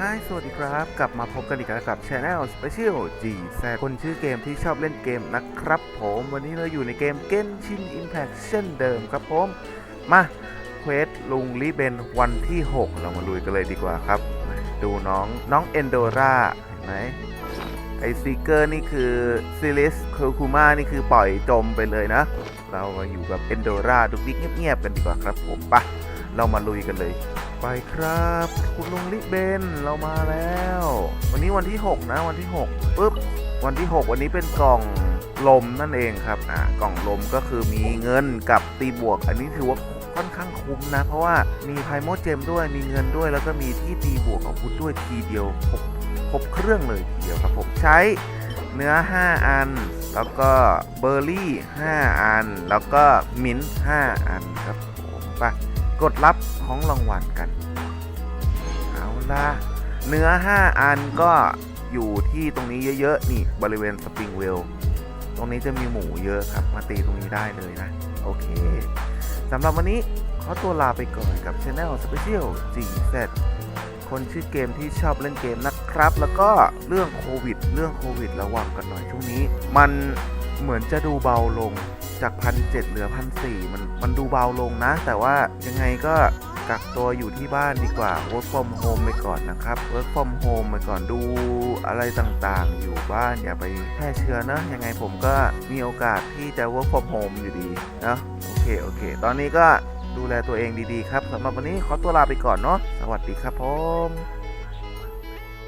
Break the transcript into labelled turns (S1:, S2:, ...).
S1: ฮายสวัสดีครับ กลับมาพบกันอีกแล้วกับ Channel Special G แซคนชื่อเกมที่ชอบเล่นเกมนะครับผมวันนี้เราอยู่ในเกม Genshin Impact เช่นเดิมครับผม มาเควสลุงลีเบนวันที่ 6 เรามาลุยกันเลยดีกว่าครับ ดูน้องน้องเอนโดราเห็นไหมไอซีเกอร์นี่คือซิลิสเคอร์คูมานี่คือปล่อยจมไปเลยนะ เรามาอยู่กับเอนโดราดุกดิกเงียบๆกันดีกว่าครับผมไปะเรามาลุยกันเลย ไปครับ คุณลุงลิเบนเรามาแล้ว วันนี้วันที่ 6 นะ วันที่6ปุ๊บวันที่ 6 วันนี้เป็นกล่องลมนั่นเองครับอ่ากล่องลมก็คือมีเงินกับตีบวก อันนี้ถือว่าค่อนข้างคุ้มนะ เพราะว่ามีไพโมเจมด้วยมีเงินด้วย แล้วก็มีที่ตีบวกของคุณด้วยทีเดียวครบครบเครื่องเลยทีเดียวครับผมใช้เนื้อ 5 อัน แล้วก็เบอร์รี่ 5 อัน แล้วก็มิ้นท์5อันครับผมไป กดรับของรางวัลกัน เอาล่ะ เนื้อ 5 อันก็อยู่ที่ตรงนี้เยอะ ๆ นี่บริเวณสปริงเวลตรงนี้จะมีหมูเยอะครับ มาตีตรงนี้ได้เลยนะ โอเคสำหรับวันนี้ขอตัวลาไปก่อนกับ Channel Special GZ คนชื่อเกมที่ชอบเล่นเกมนะครับ แล้วก็เรื่องโควิด เรื่องโควิดระวังกันหน่อยช่วงนี้ มันเหมือนจะดูเบาลงจากพันเเหลือพันสมันมันดูเบาลงนะ แต่ว่ายังไงก็กักตัวอยู่ที่บ้านดีกว่า work from home ไปก่อนนะครับ work from home ไปก่อนดูอะไรต่างๆ อยู่บ้านอย่าไปแพร่เชื้อนะยังไงผมก็มีโอกาสที่จะ work from home อยู่ดีนะโอเคโอเค ตอนนี้ก็ดูแลตัวเองดีๆครับสำหรับวันนี้ขอตัวลาไปก่อนเนาะสวัสดีครับผม